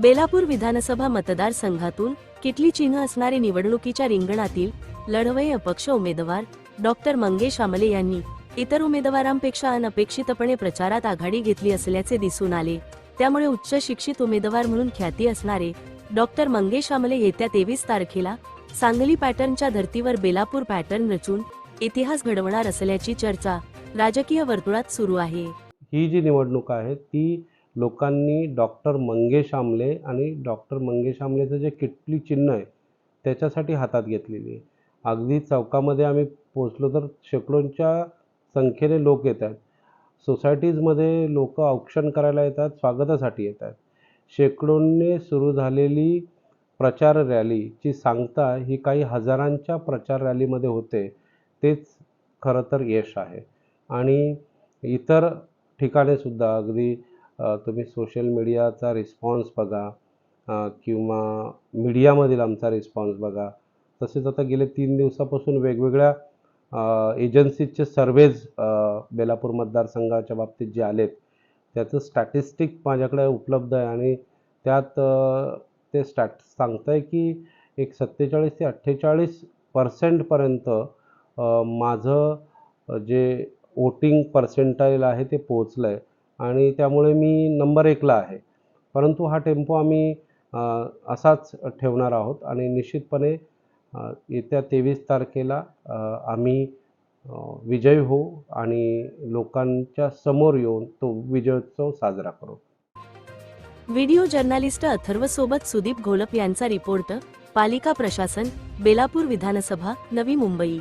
बेलापूर विधानसभा मतदारसंघातून किटली चिन्ह असणारे निवडणुकीच्या रिंगणातील लढवय अपक्ष उमेदवार डॉक्टर मंगेश आमले यांनी इतर उमेदवारांपेक्षा अनपेक्षितपणे प्रचारात आघाडी घेतली असल्याचे दिसून आले. त्यामुळे उच्च शिक्षित उमेदवार म्हणून ख्याती असणारे डॉक्टर मंगेश आमले येत्या तेवीस तारखेला सांगली पॅटर्नच्या धर्तीवर बेलापूर पॅटर्न रचून इतिहास घडवणार असल्याची चर्चा राजकीय वर्तुळात सुरू आहे. ही जी निवडणूक आहे ती लोकांनी डॉक्टर मंगेश आमले आणि डॉक्टर मंगेश आमलेचं जे किटली चिन्ह आहे त्याच्यासाठी हातात घेतलेली आहे. अगदी चौकामध्ये आम्ही पोचलो तर शेकडोंच्या संख्येने लोक येत आहेत सोसायटीजमध्ये लोक औक्षण करायला येतात स्वागतासाठी येतात. शेकडोंनी सुरू झालेली प्रचार रॅलीची सांगता ही काही हजारांच्या प्रचार रॅलीमध्ये होते तेच खरं तर यश आहे. आणि इतर ठिकाणेसुद्धा अगदी तुम्ही सोशल मीडियाचा रिस्पॉन्स बघा. किंवा मीडियामधील आमचा रिस्पॉन्स बघा. तसेच आता गेले तीन दिवसापासून वेगवेगळ्या एजन्सीजचे सर्वेज बेलापूर मतदारसंघाच्या बाबतीत जे आलेत त्याचं स्टॅटिस्टिक माझ्याकडे उपलब्ध आहे. आणि त्यात ते स्टॅट सांगतं आहे की एक सत्तेचाळीस ते अठ्ठेचाळीस पर्सेंटपर्यंत माझं जे वोटिंग पर्सेंटाईल आहे ते पोहोचलं आहे आणि त्यामुळे मी नंबर एकला आहे. परंतु हा टेम्पो आम्ही असाच ठेवणार आहोत आणि निश्चितपणे येत्या तेवीस तारखेला आम्ही विजय होऊ आणि लोकांच्या समोर येऊन तो विजयोत्सव साजरा करू. व्हिडिओ जर्नालिस्ट अथर्व सोबत सुदीप घोलप यांचा रिपोर्ट पालिका प्रशासन बेलापूर विधानसभा नवी मुंबई.